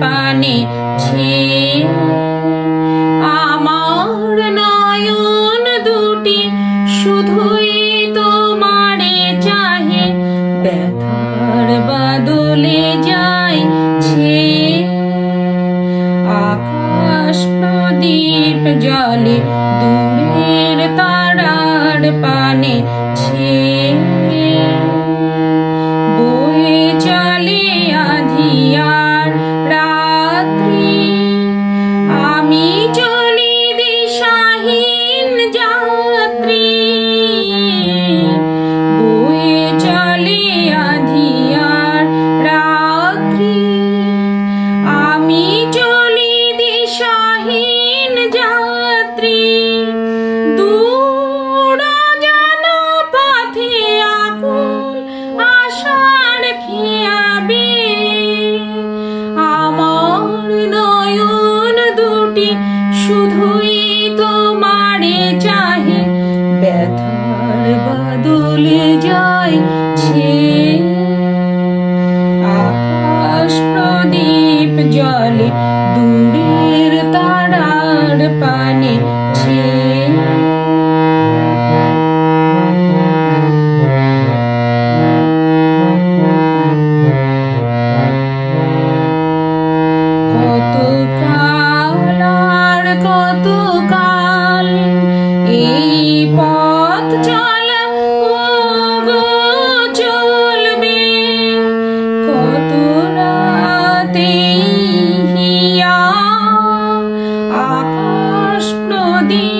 পানে আমার নয়ন দুটি শুধুই তোমারে চাহে। ব্যথার বাদলে যায় ছে আকাশ প্রদীপ জলে দূরের তারার পানে ছে Amen. দিন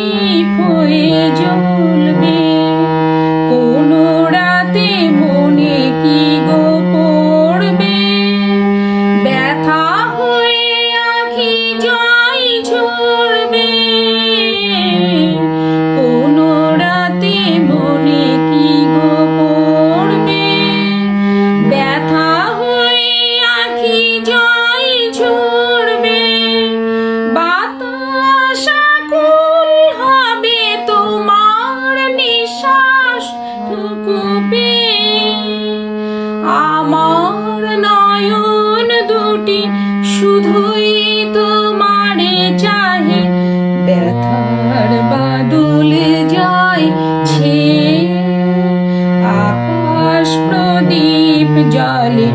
মাটি শুধুই তোমারে চাহে। ব্যথার বাদুলে যায় ছে আকাশ প্রদীপ জলে